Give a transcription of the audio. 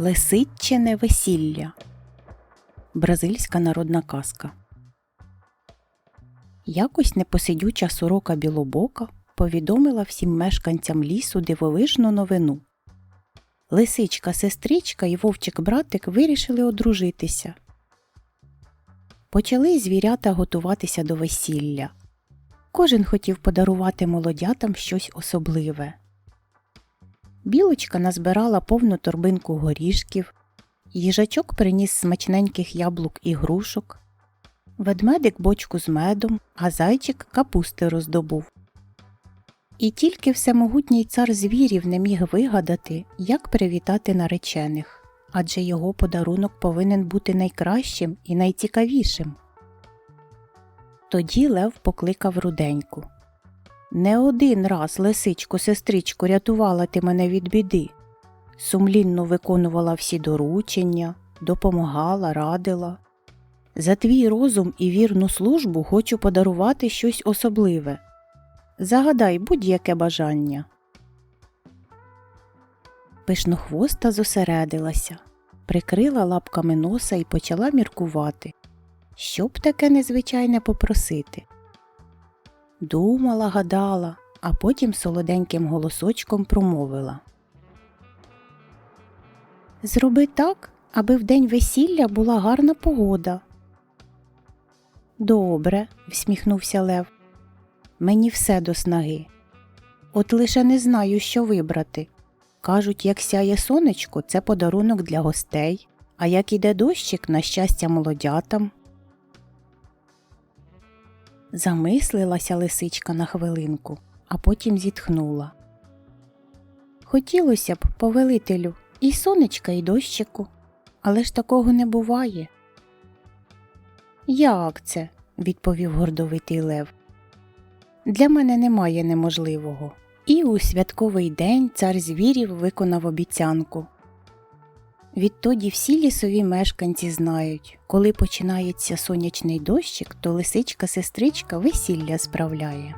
Лисиччине весілля. Бразильська народна казка. Якось непосидюча сорока білобока повідомила всім мешканцям лісу дивовижну новину. Лисичка сестричка і вовчик братик вирішили одружитися. Почали звірята готуватися до весілля. Кожен хотів подарувати молодятам щось особливе. Білочка назбирала повну торбинку горішків, їжачок приніс смачненьких яблук і грушок, ведмедик бочку з медом, а зайчик капусти роздобув. І тільки всемогутній цар звірів не міг вигадати, як привітати наречених, адже його подарунок повинен бути найкращим і найцікавішим. Тоді Лев покликав руденьку. Не один раз, лисичко, сестричко, рятувала ти мене від біди. Сумлінно виконувала всі доручення, допомагала, радила. За твій розум і вірну службу хочу подарувати щось особливе. Загадай будь-яке бажання. Пишнохвоста зосередилася, прикрила лапками носа і почала міркувати. Що б таке незвичайне попросити? Думала, гадала, а потім солоденьким голосочком промовила. Зроби так, аби в день весілля була гарна погода. Добре, всміхнувся Лев. Мені все до снаги. От лише не знаю, що вибрати. Кажуть, як сяє сонечко, це подарунок для гостей, а як іде дощик на щастя молодятам. Замислилася лисичка на хвилинку, а потім зітхнула. Хотілося б, повелителю, і сонечка, і дощику, але ж такого не буває. Як це? відповів гордовитий Лев. Для мене немає неможливого. І у святковий день цар звірів виконав обіцянку. Відтоді всі лісові мешканці знають, коли починається сонячний дощик, то лисичка сестричка весілля справляє.